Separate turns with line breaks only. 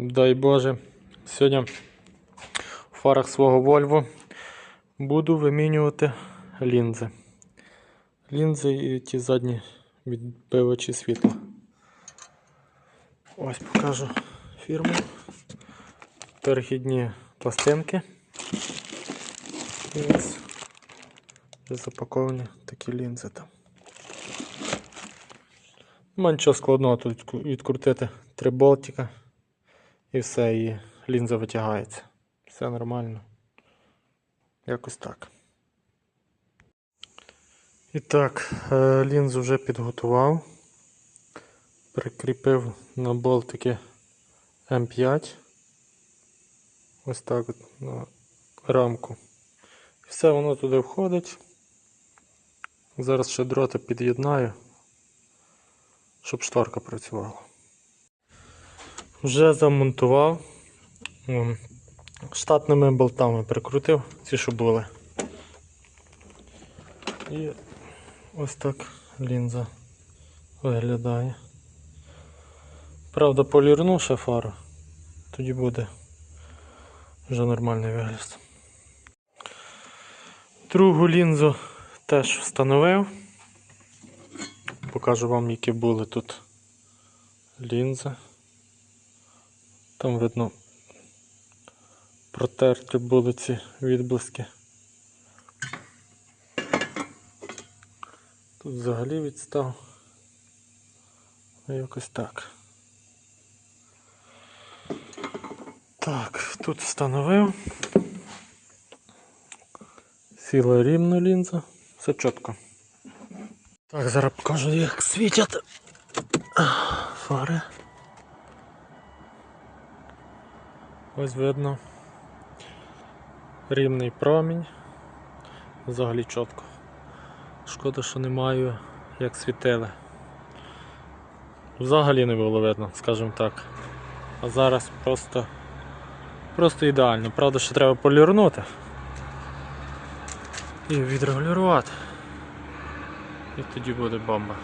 Дай Боже. Сьогодні в фарах свого Volvo буду вимінювати лінзи. Лінзи і ті задні відбивачі світла. Ось покажу фірму. Перехідні пластинки. І ось запаковані такі лінзи там. Нема нічого складного тут відкрутити три болтика і все, і лінза витягається. Все нормально. Якось так. І так, е, лінзу вже підготував. Прикріпив на болтики М5. Ось так от на рамку. Все воно туди входить. Зараз ще дроти під'єднаю, щоб шторка працювала. Вже замонтував. Штатними болтами прикрутив ці, що були. І ось так лінза виглядає. Правда, полірну ще фару, тоді буде вже нормальний вигляд. Другу лінзу теж встановив. Покажу вам, які були тут лінзи. Там видно протерті були ці відблиски. Тут взагалі відстав. Ну, Якось так. Так, тут встановив. Сіла рівно лінза. Все чітко. Так, зараз покажу, як світять фари. Ось видно. Рівний промінь. Взагалі чітко. Шкода, що не маю як світили. Взагалі не було видно, скажімо так. А зараз просто просто ідеально. Правда, ще треба полірнути і відрегулювати. І тоді буде бомба.